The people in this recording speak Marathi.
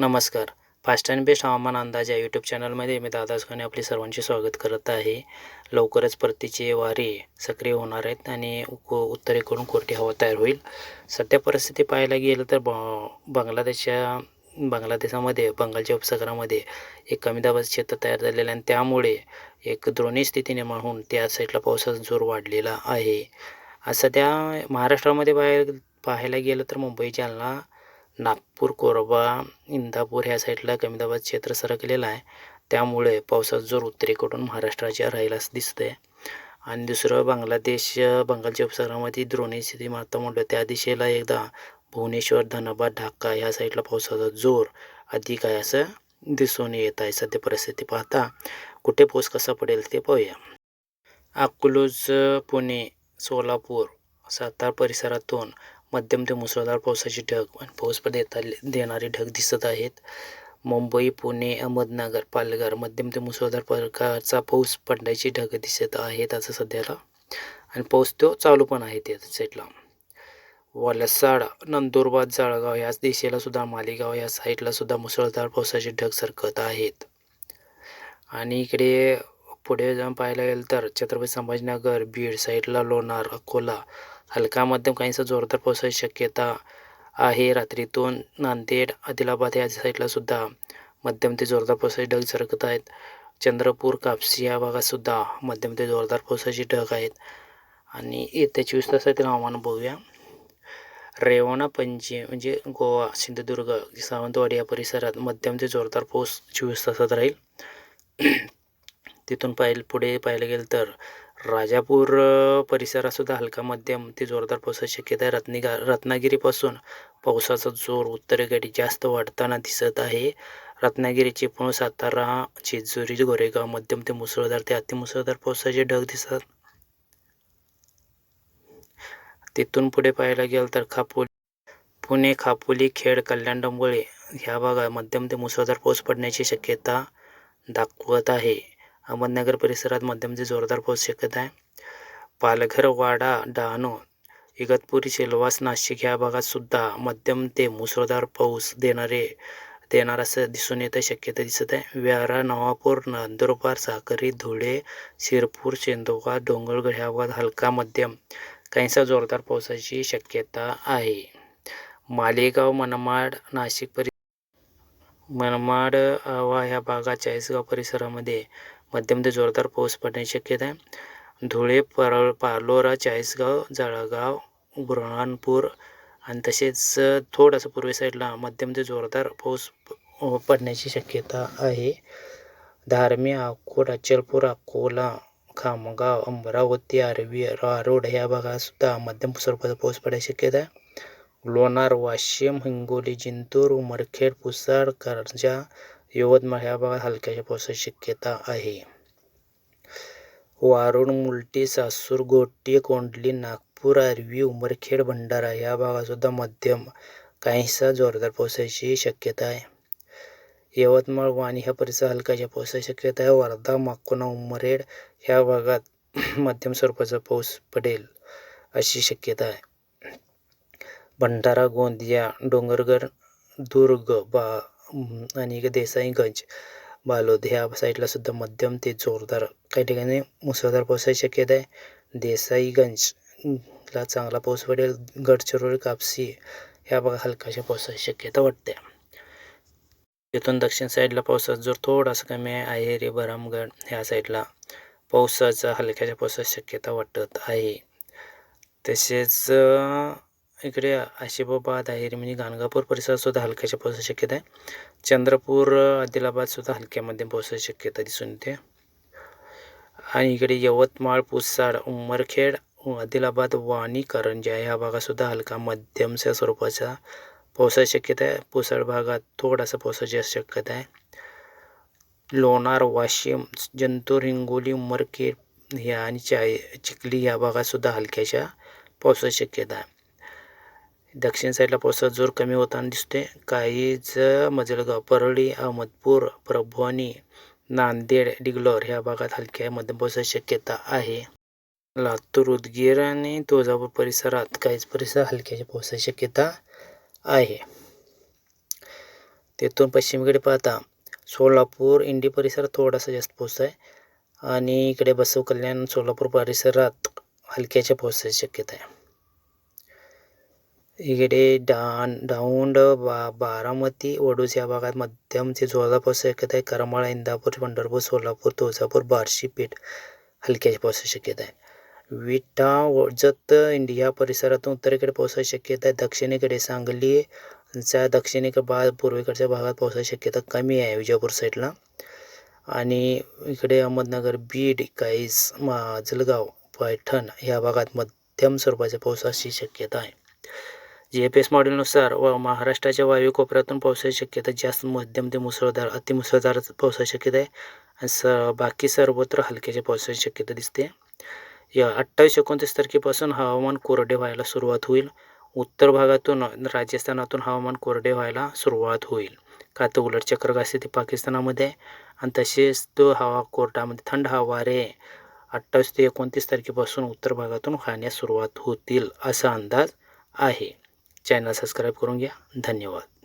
नमस्कार. फास्ट अँड बेस्ट हवामान अंदाज या यूट्यूब चॅनलमध्ये मी दादासखाने आपले सर्वांचे स्वागत करत आहे. लवकरच परतीचे वारे सक्रिय होणार आहेत आणि उत्तरेकडून कोरडी हवा तयार होईल. सध्या परिस्थिती पाहायला गेलं तर ब बांगलादेशच्या बांगलादेशामध्ये बंगालच्या उपसागरामध्ये एक कमी दाबाचं क्षेत्र तयार झालेलं आहे आणि त्यामुळे एक द्रोणी स्थिती निर्माण होऊन त्या साईडला पावसाचा जोर वाढलेला आहे. सध्या महाराष्ट्रामध्ये पाहायला पाहायला गेलं तर मुंबई जालना नागपूर कोरबा इंदापूर ह्या साईडला कमी दाबाचं क्षेत्र सरकलेलं आहे. त्यामुळे पावसाचा जोर उत्तरेकडून महाराष्ट्राच्या राहिलाच असं दिसतं आहे आणि दुसरं बांगलादेश बंगालच्या उपसागरामध्ये द्रोणी स्थिती मारता म्हटलं त्या दिशेला एकदा भुवनेश्वर धनबाद ढाका ह्या साईडला पावसाचा जोर अधिक आहे असं दिसून येत आहे. सध्या परिस्थिती पाहता कुठे पाऊस कसा पडेल ते पाहूया. अकलूज पुणे सोलापूर सातारा परिसरातून मध्यम ते मुसळधार पावसाची ढग आणि पाऊस पण देता देणारे ढग दिसत आहेत. मुंबई पुणे अहमदनगर पालघर मध्यम ते मुसळधार प्रकारचा पाऊस पडण्याची ढग दिसत आहेत असं सध्याला. आणि पाऊस तो चालू पण आहे त्या साईडला. वलसाड नंदुरबार जळगाव याच दिशेला सुद्धा मालेगाव या साईडला सुद्धा मुसळधार पावसाचे ढग सरकत आहेत. आणि इकडे पुढे जाऊन पाहायला गेलं तर छत्रपती संभाजीनगर बीड साईडला लोणार अकोला हलका मध्यम काहीसा जोरदार पावसाची शक्यता आहे. रात्रीतून नांदेड आदिलाबाद या साईडला सुद्धा मध्यम ते जोरदार पावसाचे ढग सरकत आहेत. चंद्रपूर कापसी या भागातसुद्धा मध्यम ते जोरदार पावसाचे ढग आहेत. आणि येत्या चोवीस तासातील हवामान बघूया. रेवणा पणजी म्हणजे गोवा सिंधुदुर्ग सावंतवाडी या परिसरात मध्यम ते जोरदार पाऊस चोवीस तासात राहील. तिथून पाहिलं पुढे पाहायला गेलं तर राजापूर परिसरातसुद्धा हलका मध्यम. ते जोरदार पावसाची शक्यता आहे. रत्निगा रत्नागिरीपासून पावसाचा जोर उत्तरेकडे जास्त वाढताना दिसत आहे. रत्नागिरीचे पुणे सातारा जेजुरी गोरेगाव मध्यम ते मुसळधार ते अतिमुसळधार पावसाचे ढग दिसतात. तिथून पुढे पाहायला गेलं तर खापोली पुणे खापोली खेड कल्याण डोंबोळे ह्या भागात मध्यम ते मुसळधार पाऊस पडण्याची शक्यता दाखवत आहे. अहमदनगर परिसरात मध्यम ते जोरदार पाऊस शक्यता आहे. पालघर वाडा डहाणू इगतपुरी शेलवास नाशिक ह्या भागात सुद्धा मध्यम ते मुसळधार पाऊस देणारे देणार असं दिसून येतं. शक्यता दिसत आहे. व्यारा नवापूर नंदुरबार साखरी धुळे शिरपूर चेंदोबा डोंगरगड ह्या भागात हलका मध्यम काहीसा जोरदार पावसाची शक्यता आहे. मालेगाव मनमाड नाशिक परि मनमाड ह्या भागात चाळीसगाव परिसरामध्ये मध्यम ते जोरदार पाऊस पडण्याची शक्यता आहे. धुळे परळ पालोरा चाळीसगाव जळगाव बुरहानपूर आणि तसेच थोडंसं पूर्वे साईडला मध्यम ते जोरदार पाऊस पडण्याची शक्यता आहे. धारमी अकोट अचलपूर अकोला खामगाव अमरावती आरवी रारोड ह्या भागातसुद्धा मध्यम स्वरूपाचा पाऊस पडण्याची शक्यता आहे. लोणार वाशिम हिंगोली जिंतूर उमरखेड पुसाड कारंजा यवतमाळ ह्या भागात हलक्याच्या पावसाची शक्यता आहे. वारुड मुलटी सासूर गोटी कोंडली नागपूर आरवी उमरखेड भंडारा ह्या भागातसुद्धा मध्यम काहीसा जोरदार पावसाची शक्यता आहे. यवतमाळ वाणी ह्या परिसर हलकाच्या पावसाची शक्यता आहे. वर्धा माकोना उमरेड ह्या भागात मध्यम स्वरूपाचा पाऊस पडेल अशी शक्यता आहे. भंडारा गोंदिया डोंगरगड दुर्ग बा आणि देसाईगंज बालोद ह्या साईडला सुद्धा मध्यम ते जोरदार काही ठिकाणी मुसळधार पावसाची शक्यता आहे. देसाईगंज ला चांगला पाऊस पडेल गडचिरोली कापसी ह्या भागात हलकाशा पावसाची शक्यता वाटते. तिथून दक्षिण साईडला पावसाचा जोर थोडासा कमी आहे. आहेरी बरामगड ह्या साईडला पावसाचा हलक्याच्या पावसाची शक्यता वाटत आहे. तसेच इकडे आशिबाबाद आहेरी म्हणजे गाणगापूर परिसरातसुद्धा हलक्याच्या पावसाची शक्यता आहे. चंद्रपूर आदिलाबादसुद्धा हलक्यामध्ये पावसाची शक्यता दिसून येते. आणि इकडे यवतमाळ पुसाड उमरखेड आदिलाबाद वाणी करंजा ह्या भागातसुद्धा हलका मध्यमच्या स्वरूपाचा पावसाची शक्यता आहे. पुसाड भागात थोडासा पावसाची शक्यता आहे. लोणार वाशिम जंतूर हिंगोली उमरखेड ह्या आणि चाय चिखली ह्या भागातसुद्धा हलक्याच्या पावसाची शक्यता आहे. दक्षिण साईडला पावसाचा जोर कमी होताना दिसतोय. काहीच मजलगाव परळी अहमदपूर परभणी नांदेड डिगलोर ह्या भागात हलक्या मध्यम पावसाची शक्यता आहे. लातूर उदगीर आणि तुळजापूर परिसरात काहीच परिसर हलक्याच्या पावसाची शक्यता आहे. तेथून पश्चिमेकडे पाहता सोलापूर इंडी परिसरात थोडासा जास्त पाऊस आहे आणि इकडे बसव कल्याण सोलापूर परिसरात हलक्याच्या पावसाची शक्यता आहे. इकडे डान दौंड बा बारामती वडूज या भागात मध्यम ते जोरदार शक्यता आहे. करमाळा इंदापूर पंढरपूर सोलापूर तुळजापूर बार्शी पेठ हलक्याच्या पावसाची शक्यता आहे. विटा वजत इंडिया परिसरातून उत्तरेकडे पावसाची शक्यता आहे. दक्षिणेकडे सांगलीच्या दक्षिणेकडे बा पूर्वेकडच्या भागात पावसाची शक्यता कमी आहे विजापूर साईडला. आणि इकडे अहमदनगर बीड काईस माजलगाव पैठण या भागात मध्यम स्वरूपाच्या पावसाची शक्यता आहे. जी एफ एस मॉडेलनुसार व महाराष्ट्राच्या वायव्य कोपऱ्यातून पावसाची शक्यता जास्त मध्यम ते मुसळधार अतिमुसळधार पावसाची शक्यता आहे. आणि स बाकी सर्वत्र हलक्याच्या पावसाची शक्यता दिसते. या अठ्ठावीस एकोणतीस तारखेपासून हवामान कोरडे व्हायला सुरुवात होईल. उत्तर भागातून राजस्थानातून हवामान कोरडे व्हायला सुरुवात होईल. का तर उलट चक्र असते ते पाकिस्तानामध्ये आहे. आणि तसेच तो हवा कोर्टामध्ये थंड हवारे अठ्ठावीस ते एकोणतीस तारखेपासून उत्तर भागातून खाण्यास सुरुवात होतील असा अंदाज आहे. चॅनल सबस्क्राईब करून घ्या धन्यवाद।